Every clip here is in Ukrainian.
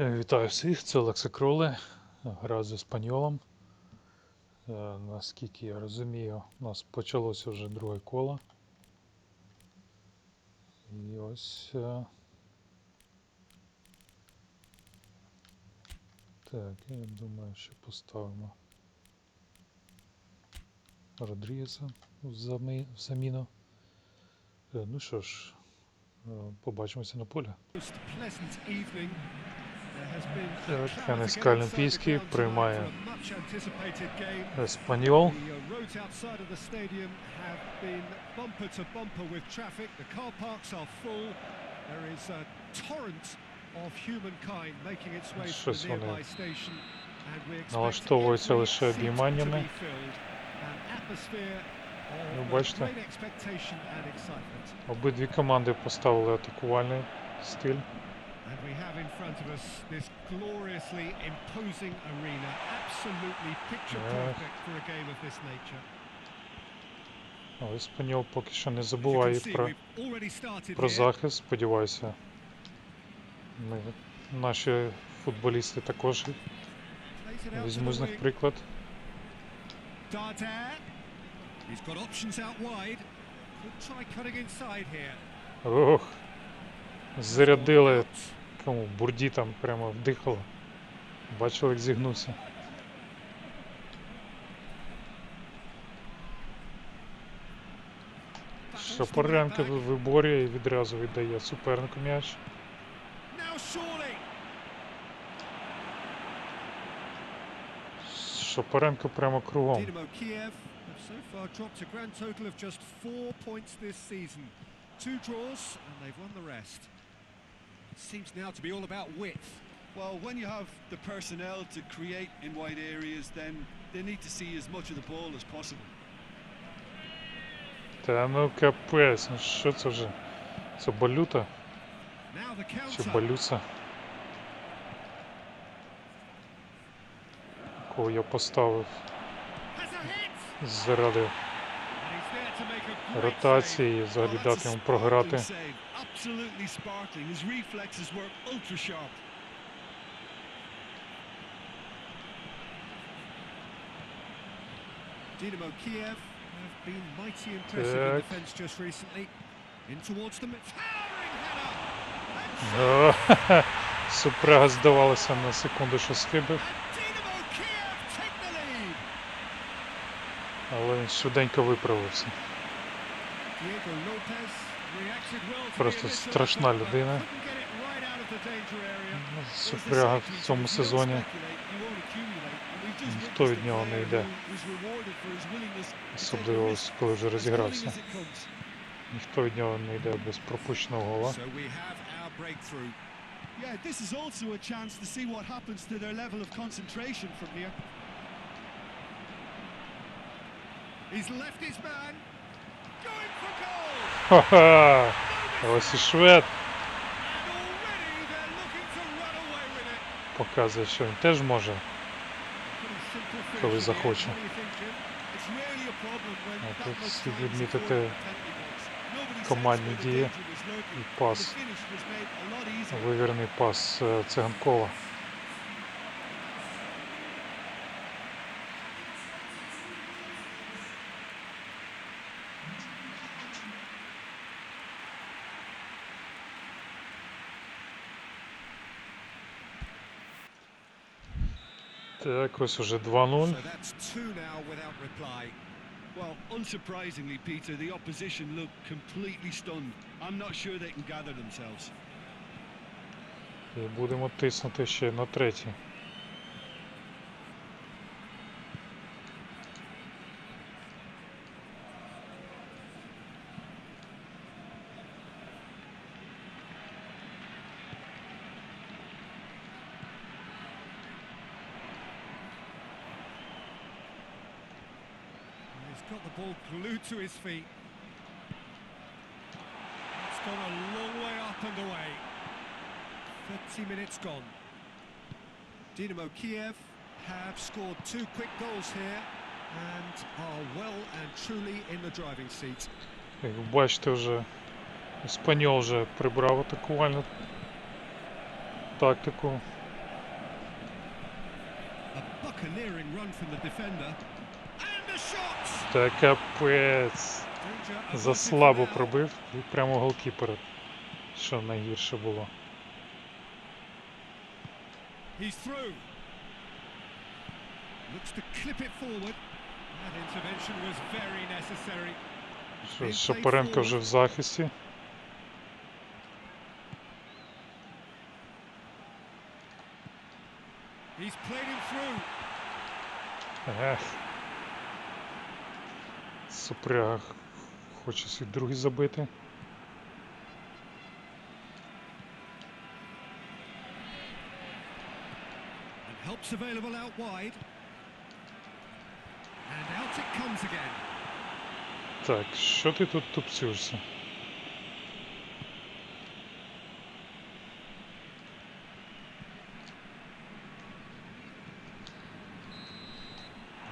Е, Вітаю всіх, це Олекса Кроле, гра з Еспаньолом. Е, Наскільки я розумію, у нас почалося вже друге коло. І ось. е, Так, я думаю, що поставимо Родрігеса в заміну. Ну що ж, побачимося на полі. Most pleasant evening. There has been Так, crowds Хенес again Калін outside the Пійський ground tonight приймає. Еспаньол. Uh, Щось вони налаштовуються лише обійманнями. Ну, uh, бачите. Обидві команди поставили атакувальний стиль. And we have in front of us this gloriously imposing arena, absolutely picture Yeah. perfect for a game of this nature. Але Еспаньол поки що не As you can забуває see, про, we've already started про here. захист. Сподіваюся, ми, наші футболісти також Plays it out to візьму the з них wing. приклад. Dardere. He's got options out wide. Could try cutting inside here. Ох, зарядили кому бурді там прямо вдихало. Бачили, як зігнувся. Back. виборює і відразу віддає супернику м'яч. Шапаренко прямо кругом. So far dropped a grand total of just four points this season. Two draws, and they've won the rest. Seems now to be all about width. Well, when you have the personnel to create in wide areas, then they need to see as much of the ball as possible. Та ну капець, ну що це вже? Це балюта чи балюца? Кого я поставив заради ротації взагалі дати йому програти. Absolutely sparkling. His reflexes were ultra sharp. save. Dynamo Kiev have been mighty impressive in defence just recently. In towards it's towering header. О. Супрага здавалося на секунду, що схибив, the але він швиденько виправився. Diego Lopez Просто страшна людина. Ну, Супряга в цьому сезоні ніхто від нього не йде. Особливо, коли вже розігрався. Ніхто від нього не йде без пропущеного гола. Yeah, this is also a chance to see what happens to their level of concentration from here. He's left his man. Going for goal. Ха-ха! Ось і швед показує, що він теж може. Коли захоче. А тут слід відмітити командні дії і пас. Вивірний пас е, циганкова. Так, ось уже 2-0. So that's two now without reply. Well, unsurprisingly, Peter, the opposition look completely stunned. I'm not sure they can gather themselves. І будемо тиснути ще на третій. got the ball glued to his feet. It's gone a long way up and away. 30 minutes gone. Dynamo Kiev have scored two quick goals here and are well and truly in the driving seat. Як бачите, вже Еспаньол вже прибрав атакувальну тактику. buccaneering run from the defender. And the shot! Та капець. За слабо пробив і прямо голкіпера. Що найгірше було. He's through. Looks to clip it forward. That intervention was very necessary. Що Шапаренко вже в захисті. He's played him through. Ех. Супряга х- хоче свій другий забити. Helps available out wide. And out it comes again. Так, що ти тут тупцюєшся?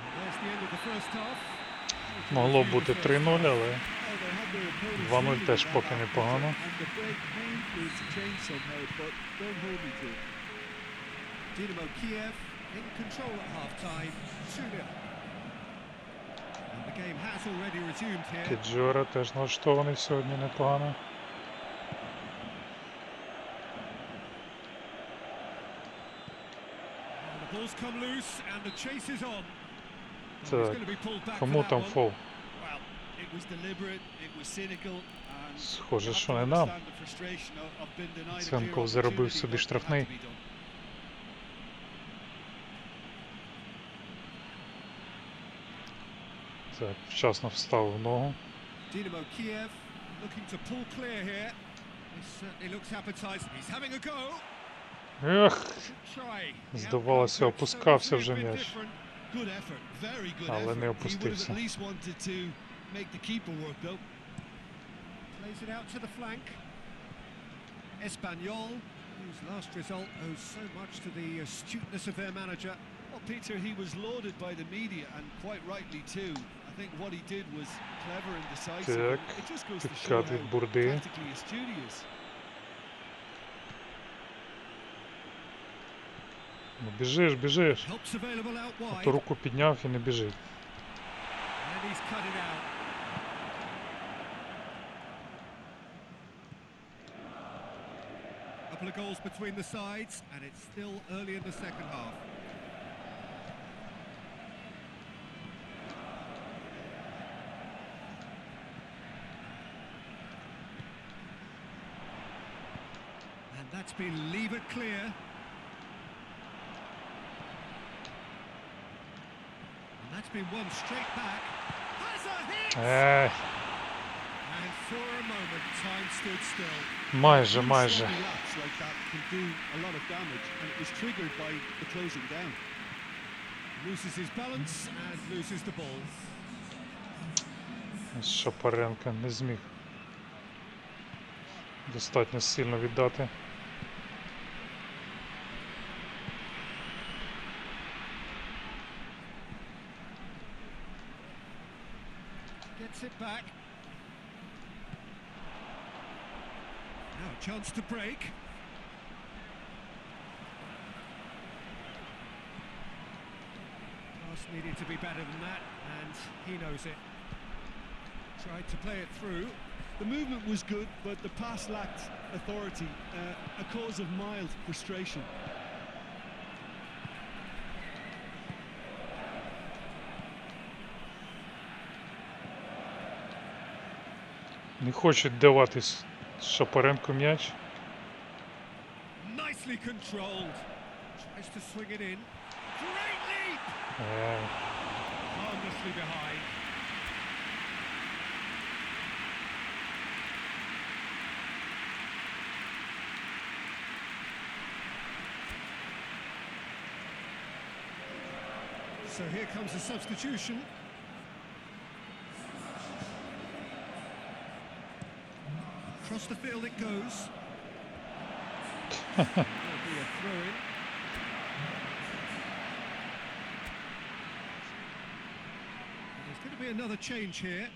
And there's the end of the first half. Могло бути 3-0, але Oh, they had their opponents 2-0 leading теж in that поки half, непогано. And the break may to change somehow, but don't hold me to it. Dynamo Kiev in control at half time. 2 0. And the game has already resumed here. Кіджора теж налаштований сьогодні непогано. Come loose and the chase is on. Oh, Кому там фол? Схоже, що не нам. Ценков заробив собі штрафний. Так, вчасно вставив ногу. Dynamo Kiev looking to pull clear here. This certainly looks appetizing. He's having a go. Ех, Здавалося, опускався вже м'яч. Good effort, very good Ale effort. He would have at least wanted to make the keeper work though. Plays it out to the flank. Espanyol, whose last result owes so much to the astuteness of their manager. Well, Peter, he was lauded by the media, and quite rightly too. I think what he did was clever and decisive. Tak, it just goes to show how tactically astute he is. Ну біжиш, біжиш. Helps available out А wide. то руку підняв і не біжить. And he's cut it out. Couple of goals between the sides, and it's still early in the second half. And that's been levered clear. That's been won straight back. Has a hit! Ех, And for a moment, time stood still. майже, майже. sloppy laps like that can do a lot of damage, and it was triggered by the closing down. Loses his balance and loses the ball. Шапаренко не зміг достатньо сильно віддати. Back. Now a chance to break. Pass needed to be better than that, and he knows it. Tried to play it through. The movement was good, but the pass lacked authority, uh, a cause of mild frustration. Great leap! Ех, Harmlessly behind. So here comes the substitution. the field it goes. There'll be a throw in. There's going to be another change here.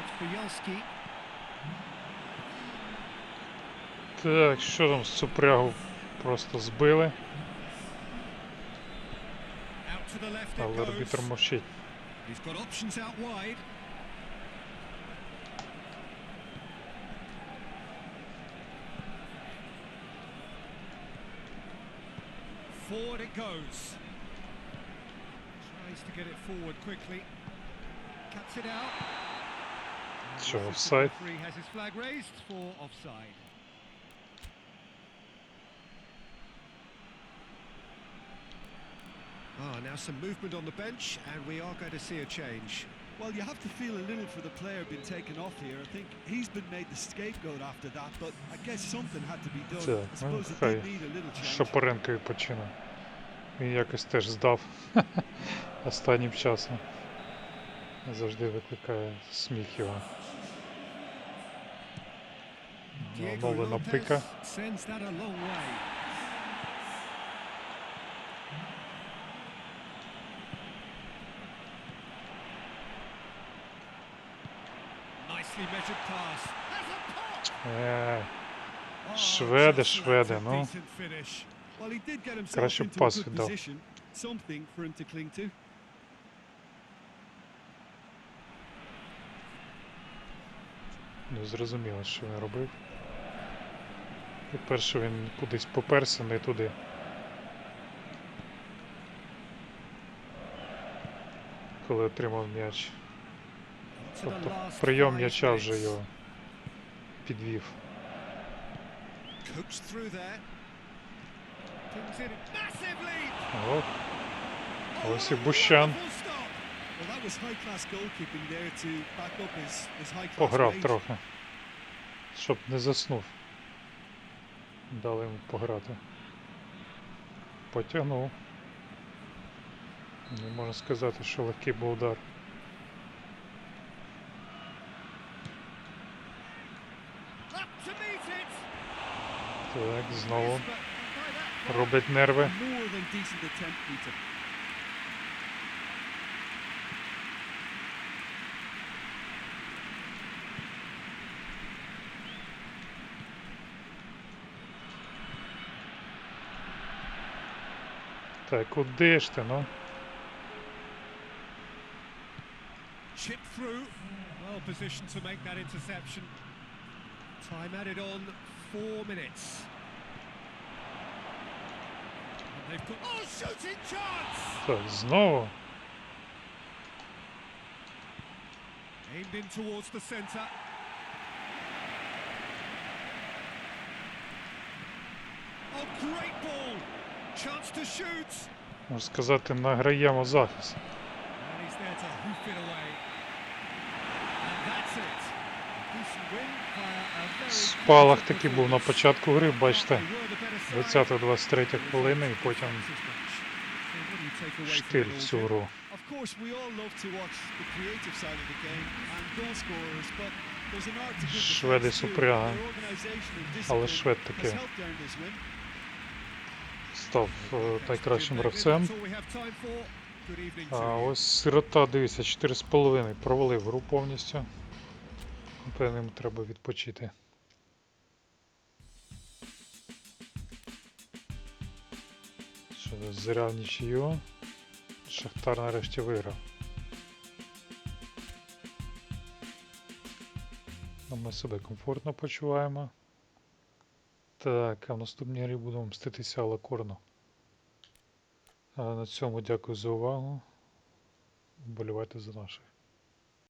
It's Bielski. Так, що там з Цупрягу просто збили, He's got options out wide. Forward it goes. Tries to get it forward quickly. Cuts it out. It's offside. Has his flag raised for offside. Ah, now some movement on the bench, and we are going to see a change. Well, you have to feel a little for the player being taken off here. I think he's been made the scapegoat after that, but I guess something had to be done. Так, I ну, suppose it хай did need a little change. Шапоренко відпочине. Він якось теж здав останнім часом. Завжди викликає сміх його. Оновлена пика. Е, Шведи, шведи, ну. Краще б пас віддав. не зрозуміло, що він робив. По-перше, він кудись поперся, не туди. Коли отримав м'яч. Тобто прийом м'яча вже його підвів. О, Oh, ось і Бущан пограв трохи. Щоб не заснув. Дали йому пограти. Потягнув. Не можна сказати, що легкий був удар. Up to meet it. Так, знову робить нерви. Так, куди ж ти, ну? Chip through. Well positioned to make that interception. Time added on four minutes. And they've got. Oh, shooting chance! Так, знову. Aimed in towards the centre. Oh, great ball! Chance to shoot! Можна сказати, награємо захист. And he's there to hoof it away. And that's it. Decent win via a very Спалах такий був на початку гри, бачите, They were the better side. 20-23 хвилина і потім штиль всю гру. Шведи супряга. Але швед таки став е, найкращим гравцем. А ось сирота, дивіться, 4,5 провалив гру повністю. Напевно, йому треба відпочити. Що зря в нічию. Шахтар нарешті виграв. Ну, Ми себе комфортно почуваємо. Так, а в наступній грі будемо мститися Алакорну. А на цьому дякую за увагу. Вболівайте за наших.